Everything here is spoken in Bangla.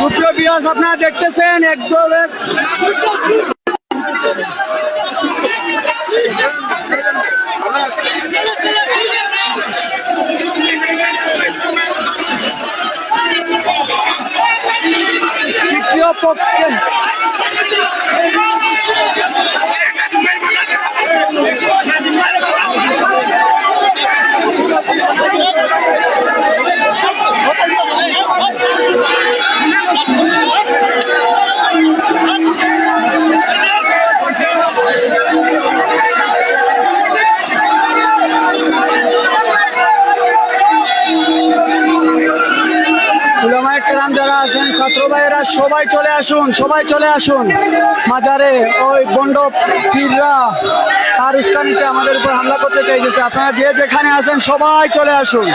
সুপ্রিয় বিয়াস আপনারা দেখতেছেন একদম তৃতীয় পক্ষে কেরাম যারা আছেন, ছাত্র ভাইয়েরা সবাই চলে আসুন, সবাই চলে আসুন। মাজারে ওই বন্ড পীররা তার উস্কানিতে আমাদের উপর হামলা করতে চাইতেছে। আপনারা যে যেখানে আছেন সবাই চলে আসুন।